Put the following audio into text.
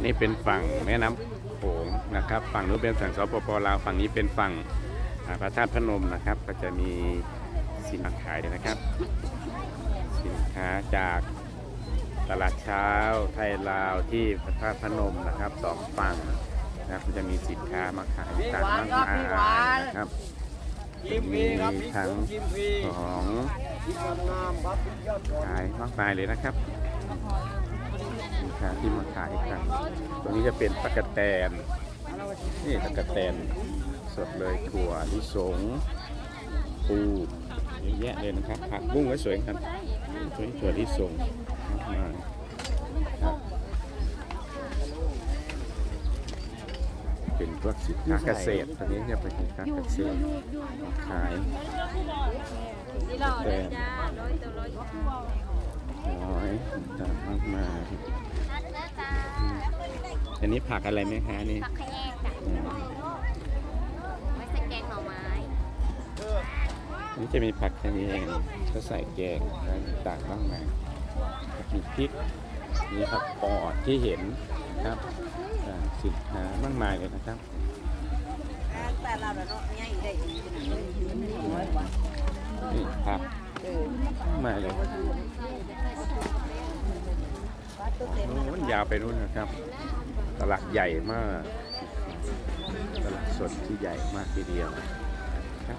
นนี้เป็นฝั่งแม่น้ำโขงนะครับฝั่งนู้นเป็นฝั่งสปปลาวฝั่งนี้เป็นฝั่งพระธาตุพนมนะครับ ก็จะมีสินค้าขายเลยนะครับ สินค้าจากตลาดเช้าไทยลาวที่พระธาตุพนมนะครับสองฝั่งนะครับก็จะมีสินค้ามาขายต่างมากมายนะครับมีทั้งของขายมากมายเลยนะครับ คาที่มาขายกันตรงนี้จะเป็นตะกะแตน นี่ตะกะแตนสดเลยถั่วลิสงปูเยอะแยะเลยนะครับผักบุ้งก็สวยครับสวยถั่วลิสงมากมายเป็นพวกสินค้าเกษตรตอนนี้จะเป็นสินค้าเกษตรขายนี่ร้อยตัวร้อยจ้าร้อยต่างมากมาย อันนี้ผักอะไรไหมคะนี่ผักขยงจ้ะอืมไว้ใส่แกงหน่อไม้อันนี่จะมีผักแค่นี้เองก็ใส่แกงอะไรต่างๆมากมายมีพริก มีผักปอดที่เห็นนะครับอ่าสินค้ามากมายเลยนะครับ แต่เราเนาะง่ายได้ดีขนาดนี้นี่ผักมากมายเลยโอ้มันยาวไปนู่นนะครับ ตลาดใหญ่มาก ตลาดสดที่ใหญ่มากทีเดียวนะครับ